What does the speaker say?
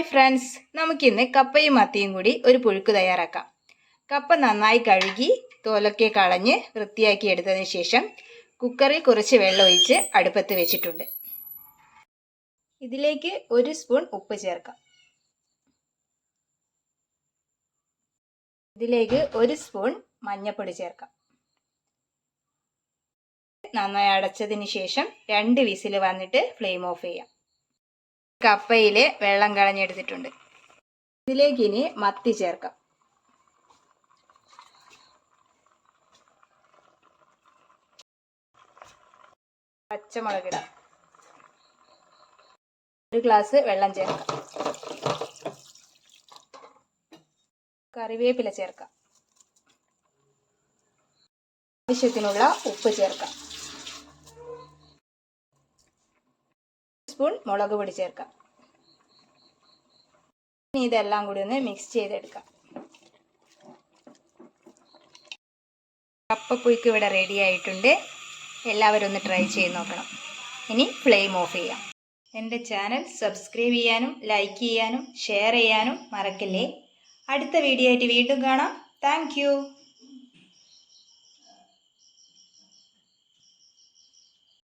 Hi friends നമുക്കിന്ന് കപ്പയും മത്തിയും കൂടി ഒരു പുഴുക്ക് തയ്യാറാക്കാം. കപ്പ നന്നായി കഴുകി തോലൊക്കെ കളഞ്ഞ് വൃത്തിയാക്കി എടുത്തതിന് ശേഷം കുക്കറിൽ കുറച്ച് വെള്ളം ഒഴിച്ച് അടുപ്പത്ത് വെച്ചിട്ടുണ്ട്. ഇതിലേക്ക് ഒരു സ്പൂൺ ഉപ്പ് ചേർക്കാം. ഇതിലേക്ക് ഒരു സ്പൂൺ മഞ്ഞൾപ്പൊടി ചേർക്കാം. നന്നായി അടച്ചതിന് ശേഷം രണ്ട് വിസിൽ വന്നിട്ട് ഫ്ലെയിം ഓഫ് ചെയ്യാം. കപ്പയിൽ വെള്ളം കളഞ്ഞെടുത്തിട്ടുണ്ട്. ഇതിലേക്ക് ഇനി മത്തി ചേർക്കാം. പച്ചമുളക് ഒരു ഗ്ലാസ് വെള്ളം ചേർക്കാം. കറിവേപ്പില ചേർക്കാം. ആവശ്യത്തിനുള്ള ഉപ്പ് ചേർക്കാം. സ്പൂൺ മുളക് പൊടി ചേർക്കാം. ഇനി ഇതെല്ലാം കൂടി ഒന്ന് മിക്സ് ചെയ്തെടുക്കാം. കപ്പപ്പുയ്ക്ക് ഇവിടെ റെഡി ആയിട്ടുണ്ട്. എല്ലാവരും ഒന്ന് ട്രൈ ചെയ്ത് നോക്കണം. ഇനി ഫ്ലെയിം ഓഫ് ചെയ്യാം. എന്റെ ചാനൽ സബ്സ്ക്രൈബ് ചെയ്യാനും ലൈക്ക് ചെയ്യാനും ഷെയർ ചെയ്യാനും മറക്കല്ലേ? അടുത്ത വീഡിയോ ആയിട്ട് വീണ്ടും കാണാം. താങ്ക്